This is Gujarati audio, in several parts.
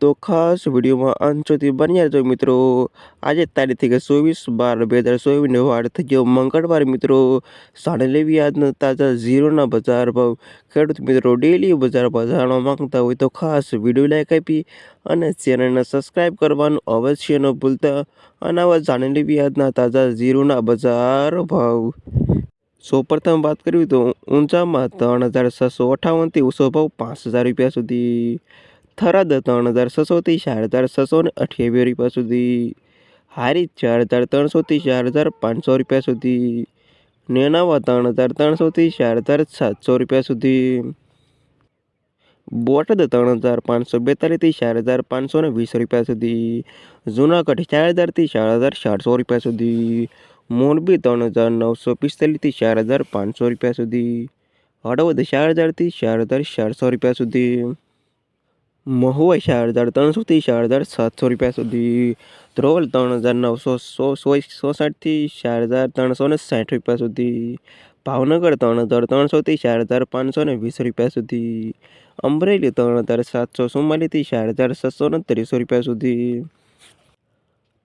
તો ખાસ વિડીયોમાં અંત સુધી બન્યા રહેજો મિત્રો. આજે તારીખ કે ચોવીસ બાર બે હજાર ચોવીસને વાર થઈ ગયો. મંગળવાર મિત્રો સાડે લેવી આજના તાજા ઝીરોના બજાર ભાવ. ખેડૂત મિત્રો ડેલી બજાર ભાવ જાણવા માંગતા હોય તો ખાસ વીડિયો લાઈક આપી અને ચેનલને સબસ્ક્રાઈબ કરવાનું અવશ્ય ન ભૂલતા. અને આવા જાણી લેવી આજના તાજા ઝીરોના બજાર ભાવ. સૌપ્રથમ વાત કરવી તો ઊંચામાં ત્રણ હજાર છસો અઠાવનથી ઓછો ભાવ પાંચ હજાર રૂપિયા સુધી. થરાદ ત્રણ હજાર છસોથી ચાર હજાર છસો ને અઠ્યાવીસ રૂપિયા સુધી હારી ચાર હજાર ત્રણસોથી ચાર હજાર પાંચસો રૂપિયા સુધી, નેનાવા ત્રણ હજાર ત્રણસોથી ચાર હજાર સાતસો રૂપિયા સુધી, બોટાદ ત્રણ હજાર પાંચસો બેતાલીસથી ચાર હજાર પાંચસો ને વીસ રૂપિયા સુધી, જુનાગઢ ચાર હજારથી ચાર હજાર ચારસો રૂપિયા સુધી, મોરબી ત્રણ હજાર નવસો પિસ્તાલીસથી ચાર હજાર પાંચસો રૂપિયા સુધી, હળવદ ચાર હજારથી ચાર હજાર ચારસો રૂપિયા સુધી મહુવા ચાર હજાર ત્રણસોથી ચાર હજાર સાતસો રૂપિયા સુધી. ધ્રોલ ત્રણ હજાર નવસો સો સો સોસાઠથી ચાર હજાર ત્રણસો ને સાઠ રૂપિયા સુધી. ભાવનગર ત્રણ હજાર ત્રણસોથી ચાર હજાર પાંચસો ને વીસ રૂપિયા સુધી. અમરેલી ત્રણ હજાર સાતસો ચુમ્માલીસથી ચાર હજાર છસો ને ત્રીસો રૂપિયા સુધી.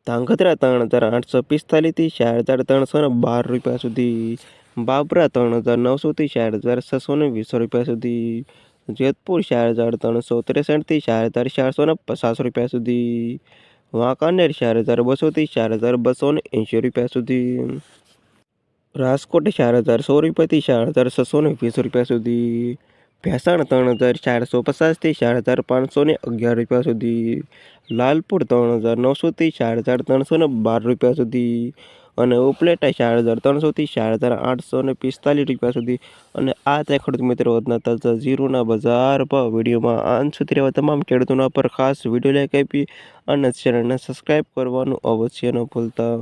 ધાંગધ્રા ત્રણ હજાર આઠસો પિસ્તાલીસથી ચાર હજાર ત્રણસો ને બાર રૂપિયા સુધી. બાબરા ત્રણ હજાર નવસોથી ચાર હજાર છસો ને વીસો રૂપિયા સુધી. જેતપુર ચાર હજાર ત્રણસો ત્રેસઠથી ચાર હજાર ચારસો ને પચાસ રૂપિયા સુધી. વાંકાનેર ચાર હજાર બસોથી ચાર હજાર બસો ને એંશી રૂપિયા સુધી. રાજકોટ ચાર હજાર સો રૂપિયાથી ચાર હજાર છસો ને વીસ રૂપિયા સુધી. ભેસાણ ત્રણ હજાર ચારસો પચાસથી ચાર હજાર પાંચસો ને અગિયાર રૂપિયા સુધી. લાલપુર ત્રણ હજાર નવસોથી ચાર હજાર ત્રણસો બાર રૂપિયા સુધી. અને ઉપલેટા ચાર હજાર ત્રણસોથી ચાર હજાર આઠસો ને પિસ્તાલીસ રૂપિયા સુધી. અને આ તે ખેડૂત મિત્રો વધના તાજા ઝીરોના બજાર ભાવ વિડીયોમાં અંત સુધી રહેવા તમામ ખેડૂતોના પર ખાસ વીડિયો લાઈક આપી અને ચેનલને સબસ્ક્રાઈબ કરવાનું અવશ્ય ન ભૂલતા.